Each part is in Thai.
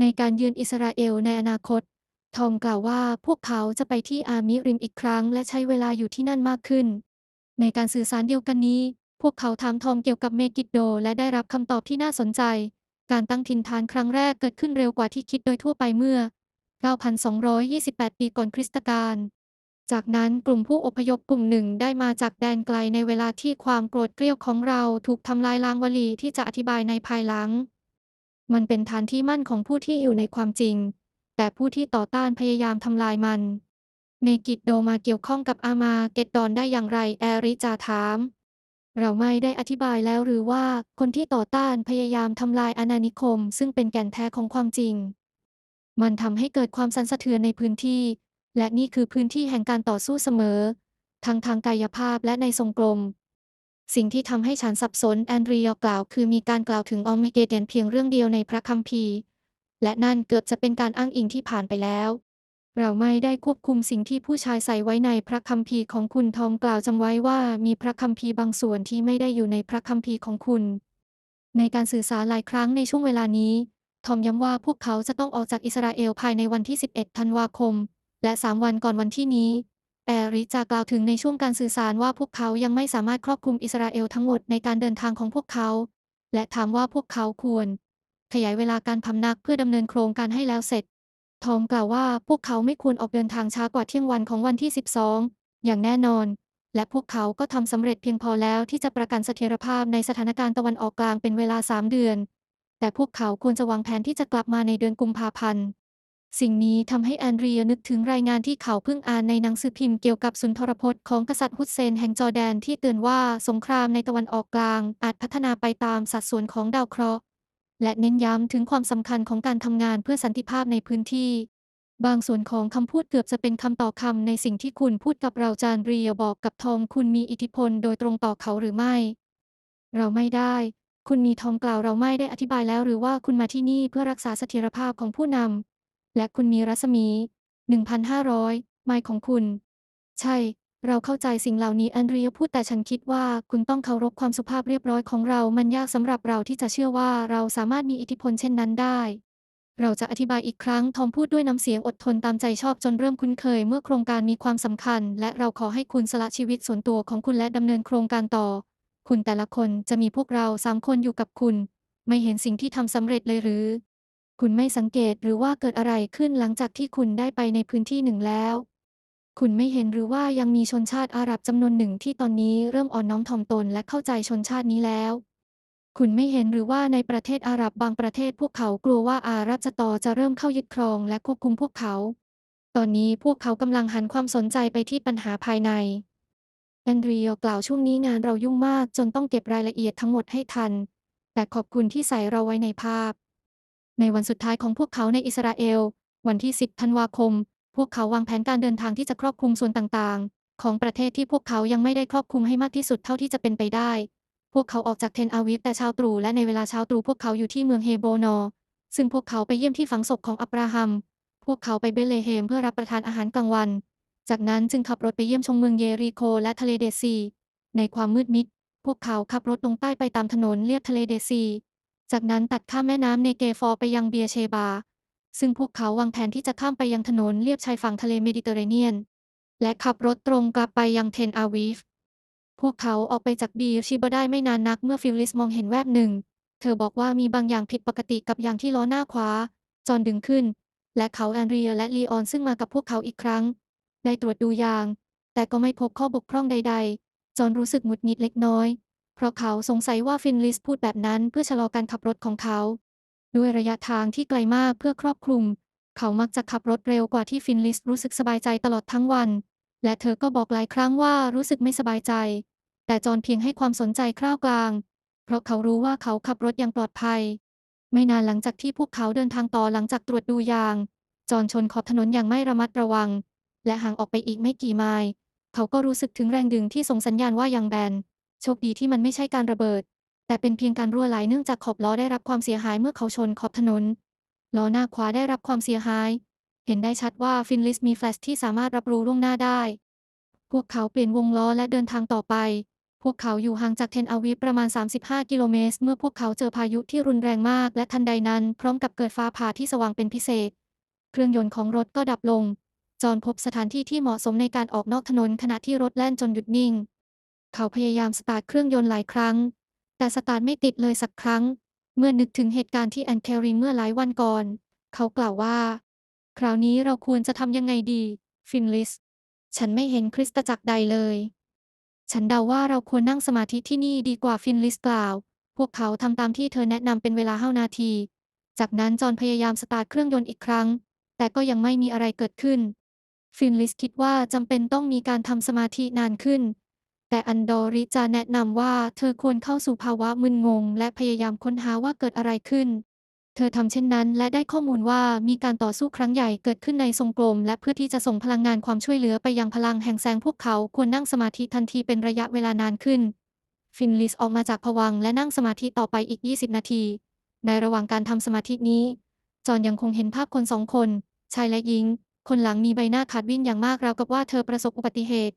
ในการเยือนอิสราเอลในอนาคต ทอมกล่าวว่าพวกเขาจะไปที่อามิริมอีกครั้ง และใช้เวลาอยู่ที่นั่นมากขึ้น ในการสื่อสารเดียวกันนี้ พวกเขาถามทอมเกี่ยวกับเมกิดโด และได้รับคำตอบที่น่าสนใจ การตั้งถิ่นฐานครั้งแรกเกิดขึ้นเร็วกว่าที่คิดโดยทั่วไปเมื่อ 9,228 ปีก่อนคริสตกาลจากนั้นกลุ่มผู้อพยพกลุ่มหนึ่งได้มาจากแดนไกลในเวลาที่ความโกรธเกรี้ยวของเราถูกทำลายล้างวลีที่จะอธิบายในภายหลัง มันเป็นฐานที่มั่นของผู้ที่อยู่ในความจริง แต่ผู้ที่ต่อต้านพยายามทำลายมันเมกิดโดมาเกี่ยวข้องกับอามาเกดดอนได้อย่างไรแอริจาถาม เราไม่ได้อธิบายแล้วหรือว่าคนที่ต่อต้านพยายามทำลายอาณานิคม ซึ่งเป็นแก่นแท้ของความจริง มันทำให้เกิดความสั่นสะเทือนในพื้นที่ และนี่คือพื้นที่แห่งการต่อสู้เสมอ ทั้งทางกายภาพและในทรงกลม สิ่งที่ทำให้ฉันสับสนแอนเดรียกล่าวคือมีการกล่าวถึงออมเมเกเดนเพียงเรื่องเดียวในพระคัมภีร์ และนั่นเกือบจะเป็นการอ้างอิงที่ผ่านไปแล้ว เราไม่ได้ควบคุมสิ่งที่ผู้ชายใส่ไว้ในพระคัมภีร์ของคุณทอมกล่าวจำไว้ว่ามีพระคัมภีร์บางส่วนที่ไม่ได้อยู่ในพระคัมภีร์ของคุณ ในการสื่อสารหลายครั้งในช่วงเวลานี้ ทอมย้ำว่าพวกเขาจะต้องออกจากอิสราเอลภายในวันที่ 11 ธันวาคม และ 3 วันก่อนวันที่นี้ แอริจะกล่าวถึงในช่วงการสื่อสารว่าพวกเขายังไม่สามารถครอบคลุมอิสราเอลทั้งหมดในการเดินทางของพวกเขา และถามว่าพวกเขาควร ขยายเวลาการพำนักเพื่อดำเนินโครงการให้แล้วเสร็จ ทอมกล่าวว่าพวกเขาไม่ควรออกเดินทางช้ากว่าเที่ยงวันของวันที่ 12 อย่างแน่นอน และพวกเขาก็ทำสำเร็จเพียงพอแล้วที่จะประกันเสถียรภาพในสถานการณ์ตะวันออกกลางเป็นเวลา 3 เดือน แต่พวกเขาควรจะวางแผนที่จะกลับมาในเดือนกุมภาพันธ์ สิ่งนี้ทำให้แอนเดรียนึกถึงรายงานที่เขาเพิ่งอ่านในหนังสือพิมพ์เกี่ยวกับสุนทรพจน์ของกษัตริย์ฮุสเซนแห่งจอร์แดนที่เตือนว่าสงครามในตะวันออกกลางอาจพัฒนาไปตามสัดส่วนของดาวเคราะห์ และเน้นย้ำถึงความสำคัญของการทำงานเพื่อสันติภาพในพื้นที่ บางส่วนของคำพูดเกือบจะเป็นคำต่อคำในสิ่งที่คุณพูดกับเราจานเรียบอกกับทอมคุณมีอิทธิพลโดยตรงต่อเขาหรือไม่ เราไม่ได้ คุณมีทอมกล่าวเราไม่ได้อธิบายแล้วหรือว่าคุณมาที่นี่เพื่อรักษาเสถียรภาพของผู้นำ และคุณมีรัศมี 1,500 ไมล์ของคุณ ใช่ เราเข้าใจสิ่งเหล่านี้แอนเดรียพูดแต่ฉันคิดว่าคุณต้องเคารพความสุภาพเรียบร้อยของเรา มันยากสำหรับเราที่จะเชื่อว่าเราสามารถมีอิทธิพลเช่นนั้นได้ เราจะอธิบายอีกครั้ง ทอมพูดด้วยน้ำเสียงอดทนตามใจชอบจนเริ่มคุ้นเคย เมื่อโครงการมีความสำคัญ และเราขอให้คุณสละชีวิตส่วนตัวของคุณและดำเนินโครงการต่อ คุณแต่ละคนจะมีพวกเราสามคนอยู่กับคุณ ไม่เห็นสิ่งที่ทำสำเร็จเลยหรือ คุณไม่สังเกตหรือว่าเกิดอะไรขึ้นหลังจากที่คุณได้ไปในพื้นที่หนึ่งแล้ว คุณไม่เห็นหรือว่ายังมีชนชาติอาหรับจำนวนหนึ่งที่ตอนนี้เริ่มอ่อนน้อมถ่อมตนและเข้าใจชนชาตินี้แล้ว คุณไม่เห็นหรือว่าในประเทศอาหรับบางประเทศพวกเขากลัวว่าอาหรับจะต่อจะเริ่มเข้ายึดครองและควบคุมพวกเขา ตอนนี้พวกเขากำลังหันความสนใจไปที่ปัญหาภายในแอนเดรียกล่าวช่วงนี้งานเรายุ่งมากจนต้องเก็บรายละเอียดทั้งหมดให้ทัน แต่ขอบคุณที่ใส่เราไว้ในภาพ ในวันสุดท้ายของพวกเขาในอิสราเอล วันที่ 10 ธันวาคม พวกเขาวางแผนการเดินทางที่จะครอบคลุมส่วนต่างๆ ของประเทศที่พวกเขายังไม่ได้ครอบคลุมให้มากที่สุดเท่าที่จะเป็นไปได้ พวกเขาออกจากเทนอาวิฟแต่เช้าตรู่และในเวลาเช้าตรู่พวกเขาอยู่ที่เมืองเฮโบนอ ซึ่งพวกเขาไปเยี่ยมที่ฝังศพของอับราฮัม พวกเขาไปเบเลเฮมเพื่อรับประทานอาหารกลางวัน จากนั้นจึงขับรถไปเยี่ยมชมเมืองเยริโคและทะเลเดซี ในความมืดมิด พวกเขาขับรถลงใต้ไปตามถนนเลียบทะเลเดซี จากนั้นตัดข้ามแม่น้ำเนเกฟอร์ไปยังเบียเชบา ซึ่งพวกเขาวางแผนที่จะข้ามไปยังถนนเลียบชายฝั่งทะเลเมดิเตอร์เรเนียน และขับรถตรงกลับไปยังเทนอาวีฟ พวกเขาออกไปจากบีชิบได้ไม่นานนักเมื่อฟิลลิสมองเห็นแวบหนึ่ง เธอบอกว่ามีบางอย่างผิดปกติกับยางที่ล้อหน้าขวา จอนดึงขึ้น และเขาแอนเดรียและลีออนซึ่งมากับพวกเขาอีกครั้ง ได้ตรวจดูยาง แต่ก็ไม่พบข้อบกพร่องใด ๆ จอนรู้สึกหงุดหงิดเล็กน้อย เพราะเขาสงสัยว่าฟินลิสพูดแบบนั้นเพื่อชะลอการขับรถของเขา ด้วยระยะทางที่ไกลมากเพื่อครอบคลุม เขามักจะขับรถเร็วกว่าที่ฟินลิสรู้สึกสบายใจตลอดทั้งวัน และเธอก็บอกหลายครั้งว่ารู้สึกไม่สบายใจ แต่จอนเพียงให้ความสนใจคร่าวกลาง เพราะเขารู้ว่าเขาขับรถอย่างปลอดภัย ไม่นานหลังจากที่พวกเขาเดินทางต่อหลังจากตรวจดูยาง จอนชนขอบถนนอย่างไม่ระมัดระวัง และห่างออกไปอีกไม่กี่ไมล์เขาก็รู้สึกถึงแรงดึงที่ส่งสัญญาณว่ายางแบน โชคดีที่มันไม่ใช่การระเบิด แต่เป็นเพียงการรั่วไหลเนื่องจากขอบล้อได้รับความเสียหายเมื่อเขาชนขอบถนน ล้อหน้าขวาได้รับความเสียหาย เห็นได้ชัดว่าฟินลิสมีแฟลชที่สามารถรับรู้ล่วงหน้าได้ พวกเขาเปลี่ยนวงล้อและเดินทางต่อไป พวกเขาอยู่ห่างจากเทนอาวิฟประมาณ 35 กิโลเมตร เมื่อพวกเขาเจอพายุที่รุนแรงมาก และทันใดนั้น พร้อมกับเกิดฟ้าผ่าที่สว่างเป็นพิเศษ เครื่องยนต์ของรถก็ดับลง จอนพบสถานที่ที่เหมาะสมในการออกนอกถนนขณะที่รถแล่นจนหยุดนิ่ง เขาพยายามสตาร์ทเครื่องยนต์หลายครั้ง แต่สตาร์ทไม่ติดเลยสักครั้ง เมื่อนึกถึงเหตุการณ์ที่แอนเคริงเมื่อหลายวันก่อน เขากล่าวว่า คราวนี้เราควรจะทำยังไงดี ฟินลิส ฉันไม่เห็นคริสตจักรใดเลย ฉันเดาว่าเราควรนั่งสมาธิที่นี่ดีกว่าฟินลิสกล่าว พวกเขาทำตามที่เธอแนะนำเป็นเวลาห้านาที จากนั้นจอห์นพยายามสตาร์ทเครื่องยนต์อีกครั้ง แต่ก็ยังไม่มีอะไรเกิดขึ้นฟินลิสคิดว่าจำเป็นต้องมีการทำสมาธินานขึ้น แต่อันดอริจะแนะนำว่าเธอควรเข้าสู่ภาวะมึนงง และพยายามค้นหาว่าเกิดอะไรขึ้น เธอทำเช่นนั้นและได้ข้อมูลว่ามีการต่อสู้ครั้งใหญ่เกิดขึ้นในทรงกลม และเพื่อที่จะส่งพลังงานความช่วยเหลือไปยังพลังแห่งแสงพวกเขาควรนั่งสมาธิทันทีเป็นระยะเวลานานขึ้น ฟินลิสออกมาจากผวังและนั่งสมาธิต่อไปอีก 20 นาที ในระหว่างการทำสมาธินี้ จอห์นยังคงเห็นภาพคนสองคนชายและหญิง คนหลังมีใบหน้าขาดวิ่นอย่างมากราวกับว่าเธอประสบอุบัติเหตุ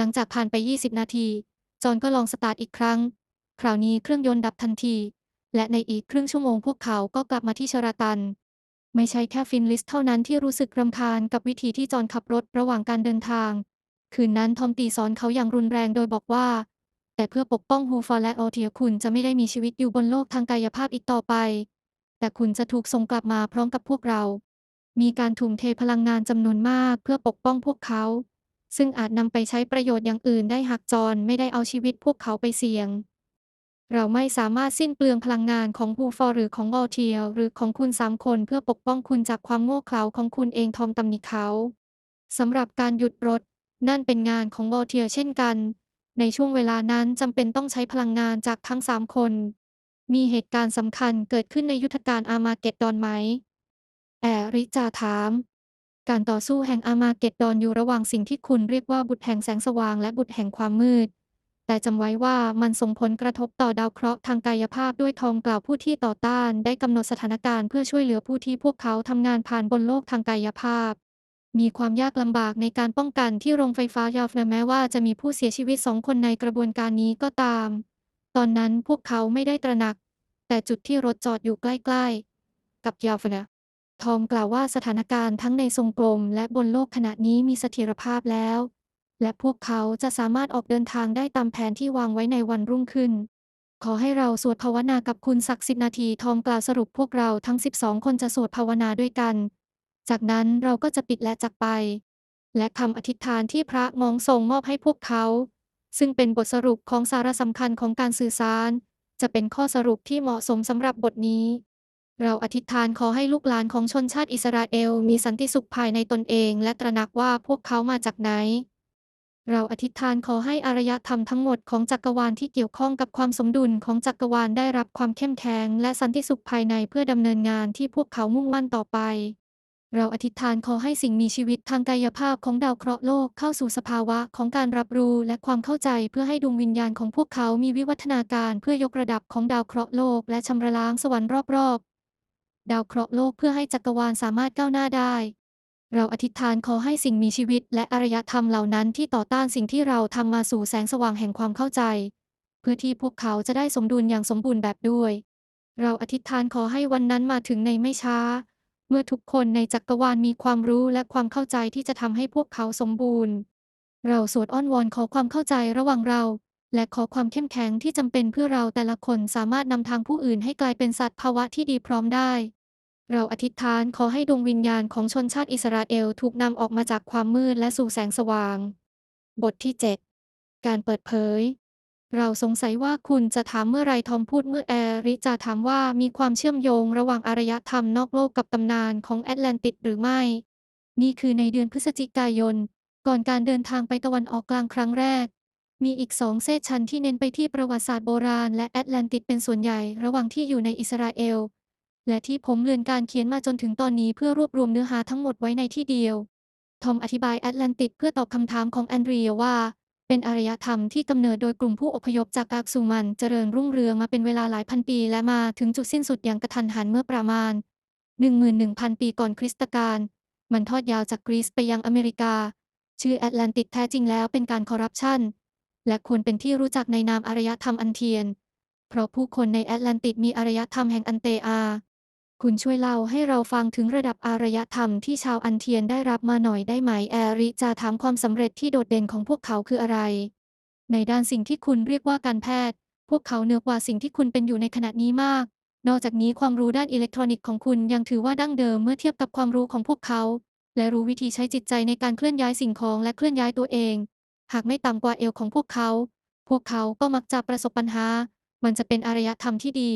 หลังจากผ่านไป 20 นาที จอห์นก็ลองสตาร์ทอีกครั้ง คราวนี้เครื่องยนต์ดับทันที และในอีกครึ่งชั่วโมงพวกเขาก็กลับมาที่เชราตัน ไม่ใช่แค่ฟินลิสเท่านั้นที่รู้สึกรำคาญกับวิธีที่จอห์นขับรถระหว่างการเดินทาง คืนนั้นทอมตีสอนเขาอย่างรุนแรงโดยบอกว่า แต่เพื่อปกป้องฮูฟอร์และออเทียคุณจะไม่ได้มีชีวิตอยู่บนโลกทางกายภาพอีกต่อไป แต่คุณจะถูกส่งกลับมาพร้อมกับพวกเรา มีการทุ่มเทพลังงานจำนวนมากเพื่อปกป้องพวกเขา ซึ่งอาจนำไปใช้ประโยชน์อย่างอื่นได้หากจอห์นไม่ได้เอาชีวิตพวกเขาไปเสี่ยง เราไม่สามารถสิ้นเปลืองพลังงานของฮูฟอร์หรือของออเทียหรือของคุณสามคนเพื่อปกป้องคุณจากความโง่เขลาของคุณเองทอมตำหนิเขาสำหรับการหยุดรถ นั่นเป็นงานของวอลเทียเช่นกัน ในช่วงเวลานั้นจำเป็นต้องใช้พลังงานจากทั้งสามคน มีเหตุการณ์สำคัญเกิดขึ้นในยุทธการอามาเกดดอนไหม แอริจาถาม การต่อสู้แห่งอามาเกดดอนอยู่ระหว่างสิ่งที่คุณเรียกว่าบุตรแห่งแสงสว่างและบุตรแห่งความมืด แต่จำไว้ว่ามันส่งผลกระทบต่อดาวเคราะห์ทางกายภาพด้วยทองกล่าวผู้ที่ต่อต้านได้กำหนดสถานการณ์เพื่อช่วยเหลือผู้ที่พวกเขาทำงานผ่านบนโลกทางกายภาพ มีความยากลำบากในการป้องกันที่โรงไฟฟ้ายาฟนแม้ว่าจะมีผู้เสียชีวิตสองคนในกระบวนการนี้ก็ตาม ตอนนั้นพวกเขาไม่ได้ตระหนัก แต่จุดที่รถจอดอยู่ใกล้ ๆ กับยาฟนะ ทอมกล่าวว่าสถานการณ์ทั้งในทรงกลมและบนโลกขณะนี้มีเสถียรภาพแล้ว และพวกเขาจะสามารถออกเดินทางได้ตามแผนที่วางไว้ในวันรุ่งขึ้น ขอให้เราสวดภาวนากับคุณสักสิบนาทีทอมกล่าวสรุปพวกเราทั้ง 12 คนจะสวดภาวนาด้วยกัน จากนั้นเราก็จะปิดและจากไป และคำอธิษฐานที่พระมองทรงมอบให้พวกเขา ซึ่งเป็นบทสรุปของสาระสำคัญของการสื่อสาร จะเป็นข้อสรุปที่เหมาะสมสำหรับบทนี้ เราอธิษฐานขอให้ลูกหลานของชนชาติอิสราเอลมีสันติสุขภายในตนเองและตระหนักว่าพวกเขามาจากไหน เราอธิษฐานขอให้อารยธรรมทั้งหมดของจักรวาลที่เกี่ยวข้องกับความสมดุลของจักรวาลได้รับความเข้มแข็งและสันติสุขภายในเพื่อดำเนินงานที่พวกเขามุ่งมั่นต่อไป เราอธิษฐานขอให้สิ่งมีชีวิตทางกายภาพของดาวเคราะห์โลกเข้าสู่สภาวะของการรับรู้และความเข้าใจเพื่อให้ดวงวิญญาณของพวกเขามีวิวัฒนาการเพื่อยกระดับของดาวเคราะห์โลกและชำระล้างสวรรค์รอบๆ ดาวเคราะห์โลกเพื่อให้จักรวาลสามารถก้าวหน้าได้ เราอธิษฐานขอให้สิ่งมีชีวิตและอารยธรรมเหล่านั้นที่ต่อต้านสิ่งที่เราทำมาสู่แสงสว่างแห่งความเข้าใจ เพื่อที่พวกเขาจะได้สมดุลอย่างสมบูรณ์แบบด้วย เราอธิษฐานขอให้วันนั้นมาถึงในไม่ช้า เมื่อทุกคนในจักรวาลมีความรู้และความเข้าใจที่จะทำให้พวกเขาสมบูรณ์ เราสวดอ้อนวอนขอความเข้าใจระหว่างเราและขอความเข้มแข็งที่จำเป็นเพื่อเราแต่ละคนสามารถนำทางผู้อื่นให้กลายเป็นสัตว์ภาวะที่ดีพร้อมได้ เราอธิษฐานขอให้ดวงวิญญาณของชนชาติอิสราเอลถูกนำออกมาจากความมืดและสู่แสงสว่าง บทที่ 7 การเปิดเผย เราสงสัยว่าคุณจะถามเมื่อไรทอมพูดเมื่อแอริจะถามว่ามีความเชื่อมโยงระหว่างอารยธรรมนอกโลกกับตำนานของแอตแลนติสหรือไม่ นี่คือในเดือนพฤศจิกายน ก่อนการเดินทางไปตะวันออกกลางครั้งแรกมีอีกสองเซสชันที่เน้นไปที่ประวัติศาสตร์โบราณและแอตแลนติสเป็นส่วนใหญ่ระหว่างที่อยู่ในอิสราเอล และที่ผมเลือนการเขียนมาจนถึงตอนนี้เพื่อรวบรวมเนื้อหาทั้งหมดไว้ในที่เดียว ทอมอธิบายแอตแลนติสเพื่อตอบคำถามของแอนเดรียว่า เป็นอารยธรรมที่กำเนิดโดยกลุ่มผู้อพยพจากอากซูมันเจริญรุ่งเรืองมาเป็นเวลาหลายพันปีและมาถึงจุดสิ้นสุดอย่างกระทันหันเมื่อประมาณ 11,000 ปีก่อนคริสตกาล มันทอดยาวจากกรีซไปยังอเมริกา ชื่อแอตแลนติสแท้จริงแล้วเป็นการคอร์รัปชันและควรเป็นที่รู้จักในนามอารยธรรมอันเทียน เพราะผู้คนในแอตแลนติกมีอารยธรรมแห่งอันเตอา คุณช่วยเล่าให้เราฟังถึงระดับอารยธรรมที่ชาวอันเทียนได้รับมาหน่อยได้ไหมแอริจะถามความสำเร็จที่โดดเด่นของพวกเขาคืออะไร ในด้านสิ่งที่คุณเรียกว่าการแพทย์ พวกเขาเหนือกว่าสิ่งที่คุณเป็นอยู่ในขณะนี้มาก นอกจากนี้ความรู้ด้านอิเล็กทรอนิกส์ของคุณยังถือว่าดั้งเดิมเมื่อเทียบกับความรู้ของพวกเขา และรู้วิธีใช้จิตใจในการเคลื่อนย้ายสิ่งของและเคลื่อนย้ายตัวเอง หากไม่ต่ำกว่าเอวของพวกเขา พวกเขาก็มักจะประสบปัญหา มันจะเป็นอารยธรรมที่ดี